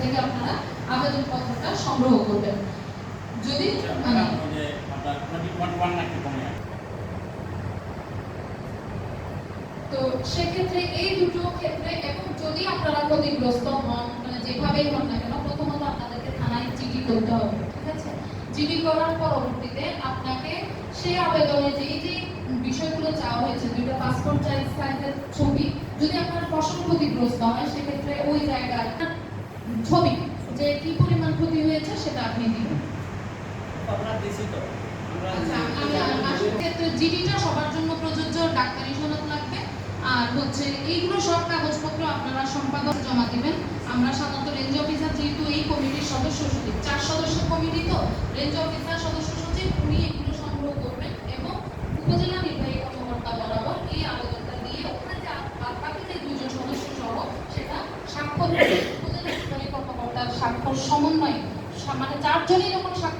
থেকে আপনারা আবেদনপত্রটা সংগ্রহ করবেন। যদি মানে তো সেক্ষেত্রে এই দুটো ক্ষেত্রে এবং যদি আপনারা ক্ষতিগ্রস্ত হন মানে যেভাবেই হন না কেন, প্রথমত আপনাদেরকে থানায় জিডি করতে হবে, ঠিক আছে? জিডি করার পরবর্তীতে আপনাকে সেই আবেদনে যে যে বিষয়গুলো চাওয়া হয়েছে, দুইটা পাসপোর্ট সাইজ সাইজের ছবি, যদি আপনার ফসল ক্ষতিগ্রস্ত হয়, সেক্ষেত্রে ওই জায়গায় ছবি যে কি পরিমাণ ক্ষতি হয়েছে সেটা আপনি দিবেন। আচ্ছা জিডিটা সবার জন্য প্রযোজ্য ডাক্তারি সনদ লাগবে। আর হচ্ছে এইগুলো সব কাগজপত্র আপনারা সম্পাদক জমা দিবেন। আমরা সাধারণত রেঞ্জ অফিসার যেহেতু এই কমিটির সদস্য সচিব চার সদস্য কমিটি তো রেঞ্জ অফিসার সদস্য সচিব উনি এগুলো সংগ্রহ করবেন এবং উপজেলা নির্বাহী কর্মকর্তা বরাবর এই আবেদনটা দিয়ে ওখানে যে বাকি যে দুইজন সদস্য সহ সেটা স্বাক্ষর উপজেলা স্বাক্ষর সমন্বয়ে মানে চারজনই যখন স্বাক্ষর